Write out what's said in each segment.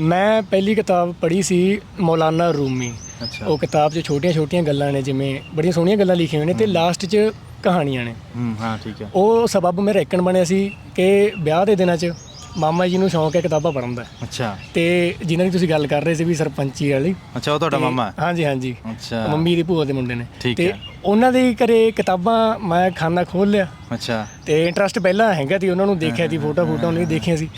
ਮੈਂ ਪਹਿਲੀ ਕਿਤਾਬ ਪੜ੍ਹੀ ਸੀ ਮੌਲਾਨਾ ਰੂਮੀ। ਅੱਛਾ। ਉਹ ਕਿਤਾਬ 'ਚ ਛੋਟੀਆਂ-ਛੋਟੀਆਂ ਗੱਲਾਂ ਨੇ ਜਿਵੇਂ ਬੜੀਆਂ ਸੋਹਣੀਆਂ ਗੱਲਾਂ ਲਿਖੀਆਂ ਹੋਈਆਂ ਨੇ ਤੇ ਲਾਸਟ 'ਚ ਕਹਾਣੀਆਂ ਨੇ। ਹੂੰ ਹਾਂ ਠੀਕ ਹੈ। ਉਹ ਸਬਬ ਮੇਰਾ ਇੱਕਣ ਬਣਿਆ ਸੀ ਕਿ ਵਿਆਹ ਦੇ ਦਿਨਾਂ 'ਚ ਮਾਮਾ ਜੀ ਨੂੰ ਸ਼ੌਂਕ ਹੈ ਕਿਤਾਬਾਂ ਪੜ੍ਹਨ ਦਾ। ਅੱਛਾ। ਤੇ ਜਿਨ੍ਹਾਂ ਦੀ ਤੁਸੀਂ ਗੱਲ ਕਰ ਰਹੇ ਸੀ ਵੀ ਸਰਪੰਚੀ ਵਾਲੀ। ਅੱਛਾ ਉਹ ਤੁਹਾਡਾ ਮਾਮਾ ਹੈ? ਹਾਂਜੀ ਹਾਂਜੀ। ਅੱਛਾ। ਮੰਮੀ ਦੀ ਭੂਆ ਦੇ ਮੁੰਡੇ ਨੇ। ਤੇ। ਉਹਨਾਂ ਦੇ ਘਰੇ ਕਿਤਾਬਾਂ ਮੈਂ ਖਾਨਾ ਖੋਲ ਲਿਆ। ਅੱਛਾ। ਤੇ ਇੰਟਰਸਟ ਪਹਿਲਾਂ ਹੈਗਾ ਸੀ ਉਹਨਾਂ ਨੂੰ ਦੇਖਿਆ ਸੀ ਫੋਟੋ ਫੋਟੋ ਨਹੀਂ ਦੇਖੀਆਂ ਸੀ।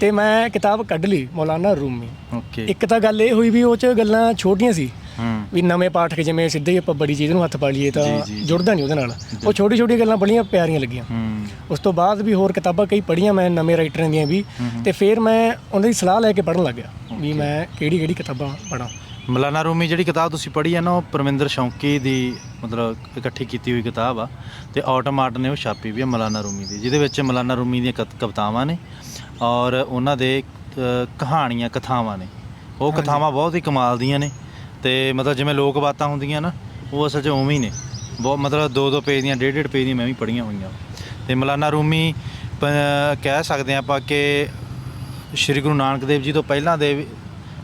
ਤੇ ਮੈਂ ਕਿਤਾਬ ਕੱਢ ਲਈ ਮੌਲਾਨਾ ਰੂਮੀ। ਓਕੇ। ਇੱਕ ਤਾਂ ਗੱਲ ਇਹ ਹੋਈ ਵੀ ਉਹ ਚ ਗੱਲਾਂ ਛੋਟੀਆਂ ਸੀ। ਹੂੰ। ਵੀ ਨਵੇਂ ਪਾਠਕ ਜਿਵੇਂ ਸਿੱਧੇ ਹੀ ਆਪਾਂ ਬੜੀ ਚੀਜ਼ ਨੂੰ ਹੱਥ ਪਾ ਲਈਏ ਤਾਂ। ਜੁੜਦਾ ਨਹੀਂ ਉਹਦੇ ਨਾਲ। ਉਹ ਛੋਟੀ ਛੋਟੀ ਗੱਲਾਂ ਬੜੀਆਂ ਪਿਆਰੀਆਂ ਲੱਗੀਆਂ। ਹੂੰ। ਉਸ ਤੋਂ ਬਾਅਦ ਵੀ ਹੋਰ ਕਿਤਾਬਾਂ ਕਈ ਪੜ੍ਹੀਆਂ ਮੈਂ ਨਵੇਂ ਰਾਈਟਰਾਂ ਦੀਆਂ ਵੀ। ਤੇ ਫਿਰ ਮੈਂ ਉਹਨਾਂ ਦੀ ਸਲਾਹ ਲੈ ਕੇ ਪੜ੍ਹਨ ਲੱਗਿਆ ਵੀ ਮੈਂ ਕਿਹੜੀ ਕਿਹੜੀ ਕਿਤਾਬਾਂ ਪੜ੍ਹਾਂ। ਮਲਾਨਾ ਰੂਮੀ ਜਿਹੜੀ ਕਿਤਾਬ ਤੁਸੀਂ ਪੜ੍ਹੀ ਹੈ ਨਾ ਉਹ ਪਰਮਿੰਦਰ ਸ਼ੌਂਕੀ ਦੀ ਮਤਲਬ ਇਕੱਠੀ ਕੀਤੀ ਹੋਈ ਕਿਤਾਬ ਆ। ਤੇ ਆਟੋਮਾਟ ਨੇ ਉਹ ਛਾਪੀ ਵੀ ਹੈ ਮਲਾਨਾ ਰੂਮੀ ਦੀ ਜਿਹਦੇ ਵਿੱਚ ਮਲਾਨਾ ਰੂਮੀ ਦੀਆਂ ਕਵਿਤਾਵਾਂ ਨੇ। ਔਰ ਉਹਨਾਂ ਦੇ ਕਹਾਣੀਆਂ ਕਥਾਵਾਂ ਨੇ। ਉਹ ਕਥਾਵਾਂ ਬਹੁਤ ਹੀ ਕਮਾਲ ਦੀਆਂ ਨੇ ਤੇ ਮਤਲਬ ਜਿਵੇਂ ਲੋਕ ਬਾਤਾਂ ਹੁੰਦੀਆਂ ਨਾ ਉਹ ਅਸਲ 'ਚ ਉਵੇਂ ਹੀ ਨੇ। ਬਹੁਤ ਮਤਲਬ ਦੋ ਦੋ ਪੇਜ ਦੀਆਂ ਡੇਢ ਡੇਢ ਪੇਜ ਦੀਆਂ ਮੈਂ ਵੀ ਪੜ੍ਹੀਆਂ ਹੋਈਆਂ। ਤੇ ਮਲਾਨਾ ਰੂਮੀ ਕਹਿ ਸਕਦੇ ਹਾਂ ਆਪਾਂ ਕਿ ਸ਼੍ਰੀ ਗੁਰੂ ਨਾਨਕ ਦੇਵ ਜੀ ਤੋਂ ਪਹਿਲਾਂ ਦੇ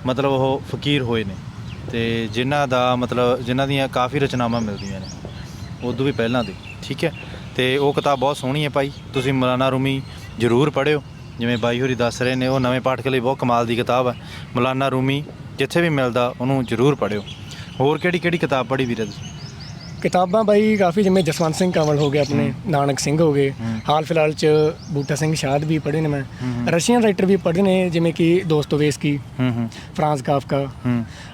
ਮਤਲਬ ਉਹ ਫਕੀਰ ਹੋਏ ਨੇ। ਤੇ ਜਿਨ੍ਹਾਂ ਦਾ ਮਤਲਬ ਜਿਨ੍ਹਾਂ ਦੀਆਂ ਕਾਫੀ ਰਚਨਾਵਾਂ ਮਿਲਦੀਆਂ ਨੇ। ਉਦੋਂ ਵੀ ਪਹਿਲਾਂ ਦੇ ਠੀਕ ਹੈ? ਤੇ ਉਹ ਕਿਤਾਬ ਬਹੁਤ ਸੋਹਣੀ ਹੈ ਭਾਈ। ਤੁਸੀਂ ਮੌਲਾਨਾ ਰੂਮੀ ਜ਼ਰੂਰ ਪੜ੍ਹਿਓ। ਜਿਵੇਂ ਬਾਈ ਹੋਰੀ ਦੱਸ ਰਹੇ ਨੇ ਉਹ ਨਵੇਂ ਪਾਠਕ ਲਈ ਬਹੁਤ ਕਮਾਲ ਦੀ ਕਿਤਾਬ ਹੈ। ਮੌਲਾਨਾ ਰੂਮੀ ਜਿੱਥੇ ਵੀ ਮਿਲਦਾ ਉਹਨੂੰ ਜ਼ਰੂਰ ਪੜ੍ਹਿਓ। ਹੋਰ ਕਿਹੜੀ ਕਿਹੜੀ ਕਿਤਾਬ ਪੜ੍ਹੀ ਵੀਰੇ ਤੁਸੀਂ? ਕਿਤਾਬਾਂ ਬਾਈ ਕਾਫੀ ਜਿਵੇਂ ਜਸਵੰਤ ਸਿੰਘ ਕੰਵਲ ਹੋ ਗਏ ਆਪਣੇ ਨਾਨਕ ਸਿੰਘ ਹੋ ਗਏ। ਹਾਲ ਫਿਲਹਾਲ ਚ ਬੂਟਾ ਸਿੰਘ ਸ਼ਾਦ ਵੀ ਪੜ੍ਹੇ ਨੇ ਮੈਂ। ਰਸ਼ੀਅਨ ਰਾਈਟਰ ਵੀ ਪੜ੍ਹੇ ਨੇ ਜਿਵੇਂ ਕਿ ਦੋਸਤੋਵੇਸਕੀ ਹੂੰ ਹੂੰ। Franz Kafka.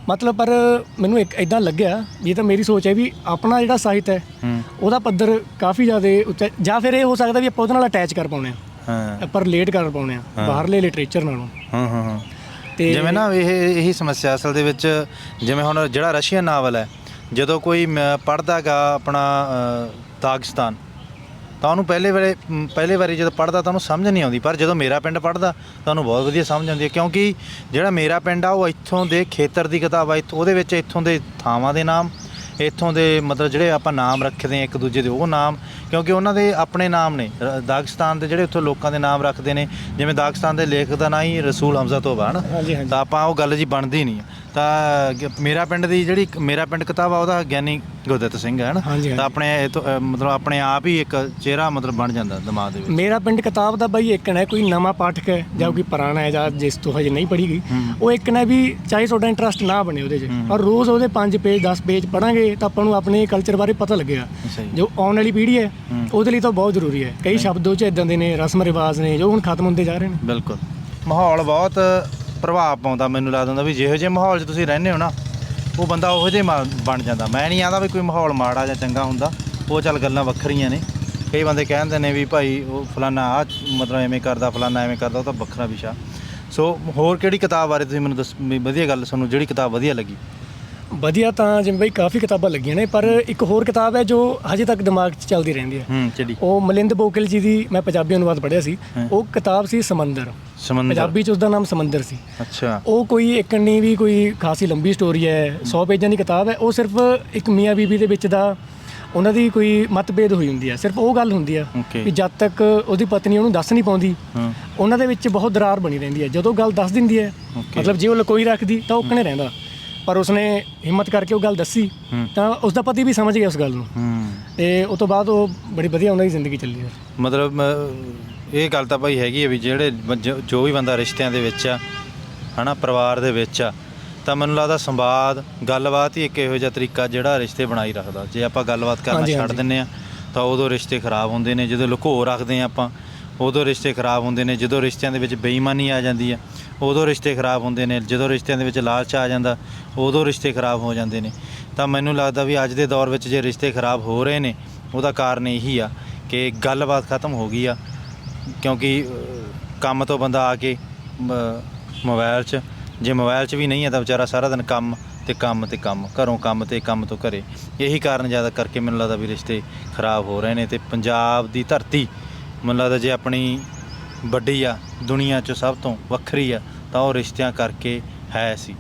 ਮਤਲਬ ਪਰ ਮੈਨੂੰ ਇੱਕ ਇਦਾਂ ਲੱਗਿਆ ਵੀ ਇਹ ਤਾਂ ਮੇਰੀ ਸੋਚ ਹੈ ਵੀ ਆਪਣਾ ਜਿਹੜਾ ਸਾਹਿਤ ਹੈ ਹੂੰ। ਉਹਦਾ ਪੱਧਰ ਕਾਫੀ ਜ਼ਿਆਦਾ ਉੱਚਾ ਜਾਂ ਫਿਰ ਇਹ ਹੋ ਸਕਦਾ ਵੀ ਆਪਾਂ ਉਹਦੇ ਨਾਲ ਅਟੈਚ ਕਰ ਪਾਉਣੇ ਆ ਹਾਂ। ਆਪਾਂ ਰਿਲੇਟ ਕਰ ਪਾਉਣੇ ਆ। ਬਾਹਰਲੇ ਲਿਟਰੇਚਰ ਨਾਲੋਂ। ਹਾਂ ਹਾਂ ਹਾਂ। ਤੇ ਜਿਵੇਂ ਨਾ ਇਹ ਇਹੀ ਸਮੱਸਿਆ ਅਸਲ ਦੇ ਵਿੱਚ ਜਿਵੇਂ ਹੁਣ ਜਿਹੜਾ ਰਸ਼ੀਅਨ ਨਾਵਲ ਹੈ ਜਦੋਂ ਕੋਈ ਪੜਦਾਗਾ ਆਪਣਾ ਅ, ਦਾਗਿਸਤਾਨ ਤਾਂ ਉਹਨੂੰ ਪਹਿਲੇ ਵੇਲੇ ਪਹਿਲੇ ਵਾਰੀ ਜਦੋਂ ਪੜਦਾ ਤਾਂ ਉਹਨੂੰ ਸਮਝ ਨਹੀਂ ਆਉਂਦੀ ਪਰ ਜਦੋਂ ਮੇਰਾ ਪਿੰਡ ਪੜਦਾ ਤਾਂ ਉਹਨੂੰ ਬਹੁਤ ਵਧੀਆ ਸਮਝ ਆਉਂਦੀ ਹੈ ਕਿਉਂਕਿ ਜਿਹੜਾ ਮੇਰਾ ਪਿੰਡ ਆ ਉਹ ਇੱਥੋਂ ਦੇ ਖੇਤਰ ਦੀ ਕਿਤਾਬ ਆ ਉਹਦੇ ਵਿੱਚ ਇੱਥੋਂ ਦੇ ਥਾਵਾਂ ਦੇ ਨਾਮ ਇੱਥੋਂ ਦੇ ਮਤਲਬ ਜਿਹੜੇ ਆਪਾਂ ਨਾਮ ਰੱਖਦੇ ਆ ਇੱਕ ਦੂਜੇ ਦੇ ਉਹ ਨਾਮ ਕਿਉਂਕਿ ਉਹਨਾਂ ਦੇ ਆਪਣੇ ਨਾਮ ਨੇ। ਰ- ਦਾਗਿਸਤਾਨ ਦੇ ਜਿਹੜੇ ਉੱਥੋਂ ਲੋਕਾਂ ਦੇ ਨਾਮ ਰੱਖਦੇ ਨੇ ਜਿਵੇਂ ਦਾਗਿਸਤਾਨ ਦੇ ਲੇਖਕ ਦਾ ਨਾਂ ਹੀ ਰਸੂਲ ਹਮਜ਼ਾ ਤੋਬਾ ਹਨ? ਹਾਂਜੀ ਹਾਂਜੀ। ਤਾਂ ਆਪਾਂ ਉਹ ਗੱਲ ਜੀ ਬਣਦੀ ਨਹੀਂ ਤਾਂ ਗ- ਮੇਰਾ ਪਿੰਡ ਦੀ ਜਿਹੜੀ ਮੇਰਾ ਪਿੰਡ ਕਿਤਾਬ ਆ ਉਹਦਾ ਗਿਆਨੀ ਗੁਰਦਿੱਤ ਸਿੰਘ ਹੈ ਨਾ ਹਾਂਜੀ, ਤਾਂ। ਆਪਣੇ ਇਹ ਤੋਂ, ਅ, ਮਤਲਬ ਆਪਣੇ ਆਪ ਹੀ ਇੱਕ ਚਿਹਰਾ ਮਤਲਬ ਬਣ ਜਾਂਦਾ ਦਿਮਾਗ ਦੇ ਵਿੱਚ। ਮੇਰਾ ਪਿੰਡ ਕਿਤਾਬ ਦਾ ਬਾਈ ਇੱਕ ਨਾ ਕੋਈ ਨਵਾਂ ਪਾਠਕ ਹੈ ਜਾਂ ਕੋਈ ਪੁਰਾਣਾ ਹੈ ਜਾਂ ਜਿਸ ਤੋਂ ਹਜੇ ਨਹੀਂ ਪੜ੍ਹੀ ਗਈ ਹੂੰ। ਉਹ ਇੱਕ ਨਾ ਵੀ ਚਾਹੇ ਤੁਹਾਡਾ ਇੰਟਰਸਟ ਨਾ ਬਣੇ ਉਹਦੇ 'ਚ। ਹੂੰ। ਪਰ ਰੋਜ਼ ਉਹਦੇ 5 ਪੇਜ 10 ਪੇਜ ਪੜਾਂਗੇ ਤਾਂ ਆਪਾਂ ਨੂੰ ਆਪਣੇ ਕਲਚਰ ਬਾਰੇ ਪਤਾ ਲੱਗੇਗਾ। ਜੋ। ਆਉਣ ਵਾਲੀ ਪੀੜ੍ਹੀ ਹੈ ਹੂੰ। ਉਹਦੇ ਲਈ ਤਾਂ ਬਹੁਤ ਜ਼ਰੂਰੀ ਹੈ। ਕਈ ਸ਼ਬਦ ਉਹ 'ਚ ਇਦਾਂ ਦੇ ਨੇ ਰਸਮ ਰਿਵਾਜ ਨੇ ਜੋ ਹੁਣ ਖਤਮ ਹੁੰਦੇ ਜਾ ਰਹੇ ਨੇ। ਬਿਲਕੁਲ। ਮਾਹੌਲ ਬਹੁਤ ਪ੍ਰਭਾਵ ਪਾਉਂਦਾ, ਮੈਨੂੰ ਲੱਗਦਾ ਹੁੰਦਾ ਵੀ ਜਿਹੋ ਜਿਹੇ ਮਾਹੌਲ 'ਚ ਤੁਸੀਂ ਰਹਿੰਦੇ ਹੋ ਨਾ, ਉਹ ਬੰਦਾ ਉਹੋ ਜਿਹਾ ਮਾ- ਬਣ ਜਾਂਦਾ। ਮੈਂ ਨਹੀਂ ਆਂਦਾ ਵੀ ਕੋਈ ਮਾਹੌਲ ਮਾੜਾ ਜਾਂ ਚੰਗਾ ਹੁੰਦਾ, ਉਹ ਚੱਲ ਗੱਲਾਂ ਵੱਖਰੀਆਂ ਨੇ। ਕਈ ਬੰਦੇ ਕਹਿੰਦੇ ਨੇ ਵੀ ਭਾਈ ਉਹ ਫਲਾਨਾ ਆ, ਮਤਲਬ ਐਵੇਂ ਕਰਦਾ, ਫਲਾਨਾ ਐਵੇਂ ਕਰਦਾ, ਉਹ ਤਾਂ ਵੱਖਰਾ ਵਿਸ਼ਾ। ਸੋ ਹੋਰ ਕਿਹੜੀ ਕਿਤਾਬ ਬਾਰੇ ਤੁਸੀਂ ਮੈਨੂੰ ਦੱਸ, ਵੀ ਵਧੀਆ ਗੱਲ ਸਾਨੂੰ ਜਿਹੜੀ ਕਿਤਾਬ ਵਧੀਆ ਲੱਗੀ। ਵਧੀਆ ਤਾਂ ਜਿਵੇਂ ਬਈ ਕਾਫੀ ਕਿਤਾਬਾਂ ਲੱਗੀਆਂ ਨੇ ਪਰ ਇੱਕ ਹੋਰ ਕਿਤਾਬ ਹੈ ਜੋ ਹਜੇ ਤੱਕ ਦਿਮਾਗ 'ਚ ਚੱਲਦੀ ਰਹਿੰਦੀ ਹੈ। ਹੂੰ ਉਹ ਮਲਿੰਦ ਬੋਕਲ ਜੀ ਦੀ ਮੈਂ ਪੰਜਾਬੀ ਅਨੁਵਾਦ ਪੜ੍ਹਿਆ ਸੀ। ਹਾਂ। ਉਹ ਕਿਤਾਬ ਸੀ ਸਮੰਦਰ। ਸਮੁੰਦਰ। ਪੰਜਾਬੀ 'ਚ ਉਸ ਦਾ ਨਾਮ ਸਮੰਦਰ ਸੀ। ਅੱਛਾ। ਉਹ ਕੋਈ ਇੱਕ ਨਹੀਂ ਵੀ ਕੋਈ ਖਾਸੀ ਲੰਬੀ ਸਟੋਰੀ ਹੈ 100 ਪੇਜਾਂ ਦੀ ਕਿਤਾਬ ਹੈ ਉਹ ਸਿਰਫ ਇੱਕ ਮੀਆਂ ਬੀਬੀ ਦੇ ਵਿੱਚ ਦਾ ਉਹਨਾਂ ਦੀ ਕੋਈ ਮਤਭੇਦ ਹੋਈ ਹੁੰਦੀ ਹੈ। ਸਿਰਫ ਉਹ ਗੱਲ ਹੁੰਦੀ Okay. ਕਿ ਜਦ ਤੱਕ ਉਹਦੀ ਪਤਨੀ ਉਹਨੂੰ ਦੱਸ ਨਹੀਂ ਪਾਉਂਦੀ ਹਾਂ। ਉਹਨਾਂ ਦੇ ਵਿੱਚ ਬਹੁਤ ਦਰਾਰ ਬਣੀ ਰਹਿੰਦੀ ਹੈ। ਜਦੋਂ ਗੱਲ ਦੱਸ ਦਿੰਦੀ ਹੈ Okay. ਮਤਲਬ ਜੇ ਉਹ ਲਕੋਈ ਰੱਖਦੀ ਤਾਂ ਉਹ ਕਣੇ ਰਹਿੰਦਾ। ਪਰ ਉਸਨੇ ਹਿੰਮਤ ਕਰਕੇ ਉਹ ਗੱਲ ਦੱਸੀ। ਤਾਂ ਉਸ ਦਾ ਪਤੀ ਵੀ ਸਮਝ ਗਿਆ ਉਸ ਗੱਲ ਨੂੰ। ਤੇ ਉਸ ਤੋਂ ਬਾਅਦ ਉਹ ਬੜੀ ਵਧੀਆ ਉਹਨਾਂ ਦੀ ਜ਼ਿੰਦਗੀ ਚੱਲੀ ਹੈ ਮਤਲਬ ਇਹ ਗੱਲ ਤਾਂ ਭਾਈ ਹੈਗੀ ਹੈ ਵੀ ਜਿਹੜੇ ਬੰਜ- ਜੋ ਵੀ ਬੰਦਾ ਰਿਸ਼ਤਿਆਂ ਦੇ ਵਿੱਚ ਆ ਹਨਾ ਪਰਿਵਾਰ ਦੇ ਵਿੱਚ ਆ ਤਾਂ ਮੈਨੂੰ ਲੱਗਦਾ ਸੰਵਾਦ ਗੱਲਬਾਤ ਹੀ ਇੱਕ ਇਹੋ ਜਿਹਾ ਤਰੀਕਾ ਜਿਹੜਾ ਰਿਸ਼ਤੇ ਬਣਾਈ ਰੱਖਦਾ। ਜੇ ਆਪਾਂ ਗੱਲਬਾਤ ਕਰਨਾ ਹਾਂਜੀ, ਛੱਡ ਹਾਂਜੀ। ਦਿੰਨੇ ਆ ਤਾਂ ਉਦੋਂ ਰਿਸ਼ਤੇ ਖਰਾਬ ਹੁੰਦੇ ਨੇ ਜਦੋਂ ਲੁਕੋ ਰੱਖਦੇ ਆ ਆਪਾਂ। ਉਦੋਂ ਰਿਸ਼ਤੇ ਖਰਾਬ ਹੁੰਦੇ ਨੇ, ਜਦੋਂ ਰਿਸ਼ਤਿਆਂ ਦੇ ਵਿੱਚ ਬੇਈਮਾਨੀ ਆ ਜਾਂਦੀ ਆ ਉਦੋਂ ਰਿਸ਼ਤੇ ਖਰਾਬ ਹੁੰਦੇ ਨੇ, ਜਦੋਂ ਰਿਸ਼ਤਿਆਂ ਦੇ ਵਿੱਚ ਲਾਲਚ ਆ ਜਾਂਦਾ, ਉਦੋਂ ਰਿਸ਼ਤੇ ਖਰਾਬ ਹੋ ਜਾਂਦੇ ਨੇ। ਤਾਂ ਮੈਨੂੰ ਲੱਗਦਾ ਵੀ ਅੱਜ ਦੇ ਦੌਰ ਵਿੱਚ ਜੇ ਰਿਸ਼ਤੇ ਖਰਾਬ ਹੋ ਰਹੇ ਨੇ, ਉਹਦਾ ਕਾਰਨ ਇਹੀ ਆ ਕਿ ਗੱਲਬਾਤ ਖਤਮ ਹੋ ਗਈ ਆ, ਕਿਉਂਕਿ ਕੰਮ ਤੋਂ ਬੰਦਾ ਆ ਕੇ, ਮ- ਮੋਬਾਈਲ 'ਚ, ਜੇ ਮੋਬਾਈਲ 'ਚ ਵੀ ਨਹੀਂ ਹੈ ਤਾਂ ਵਿਚਾਰਾ ਸਾਰਾ ਦਿਨ ਕੰਮ ਤੇ ਕੰਮ ਤੇ ਕੰਮ, ਘਰੋਂ ਕੰਮ ਤੇ ਕੰਮ ਤੋਂ ਘਰੇ। ਇਹੀ ਕਾਰਨ ਜ਼ਿਆਦਾ ਕਰਕੇ ਮੈਨੂੰ ਲੱਗਦਾ ਵੀ ਰਿਸ਼ਤੇ ਖਰਾਬ ਹੋ ਰਹੇ ਨੇ ਤੇ ਪੰਜਾਬ ਦੀ ਧਰਤੀ ਮੈਨੂੰ ਲੱਗਦਾ ਜੇ ਆਪਣੀ ਵੱਡੀ ਆ, ਦੁਨੀਆ 'ਚ ਸਭ ਤੋਂ ਵੱਖਰੀ ਆ, ਤਾਂ ਉਹ ਰਿਸ਼ਤਿਆਂ ਕਰਕੇ ਹੈ ਸੀ।